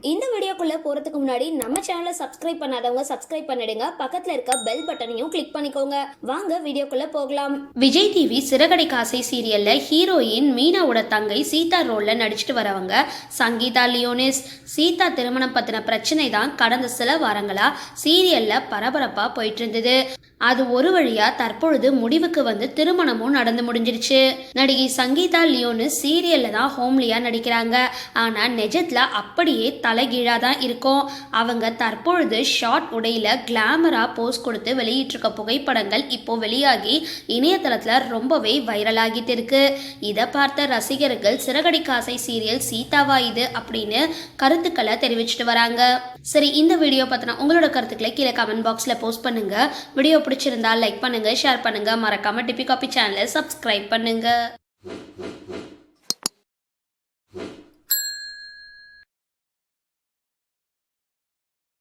இந்த வீடியோக்குள்ளே போறதுக்கு முன்னாடி நம்ம சேனலை சப்ஸ்கிரைப் பண்ணாதவங்க சப்ஸ்கிரைப் பண்ணிடுங்க. பக்கத்துல இருக்க பெல் பட்டனையும் கிளிக் பண்ணிக்கோங்க. வாங்க வீடியோக்குள்ளே போகலாம். விஜய் டிவி சிறகடை காசை சீரியல்ல ஹீரோயின் மீனாவோட தங்கை சீதா ரோலில் நடிச்சிட்டு வரவங்க சங்கீதா லியோனிஸ். சீதா திருமணம் பற்றின பிரச்சனை தான் கடந்த சில வாரங்களாக சீரியல்ல பரபரப்பாக போயிட்டு இருந்தது. அது ஒரு வழியா தற்பொழுது முடிவுக்கு வந்து திருமணமும் நடந்து முடிஞ்சிருச்சு. நடிகை சங்கீதா லியோனிஸ் சீரியல்ல தான் ஹோம்லியா நடிக்கிறாங்க. ஆனா நெஜத்தில் அப்படியே தலைகீழா தான் இருக்கும். அவங்க தற்பொழுது ஷார்ட் உடையில கிளாமரா போஸ் கொடுத்து வெளியிட்டிருக்க புகைப்படங்கள் இப்போ வெளியாகி இணையதளத்தில் ரொம்பவே வைரல் ஆகிட்டு இருக்கு. இதை பார்த்த ரசிகர்கள் சிறகடி காசை சீரியல் சீதாவா இது அப்படின்னு கருத்துக்களை தெரிவிச்சிட்டு வராங்க. சரி இந்த வீடியோ பத்தின உங்களோட கருத்துக்களை கீழே கமெண்ட் பாக்ஸில் போஸ்ட் பண்ணுங்க. வீடியோ பிடிச்சிருந்தா லைக் பண்ணுங்க ஷேர் பண்ணுங்க. மறக்காம டிபி காபி சேனலை சப்ஸ்கிரைப் பண்ணுங்க.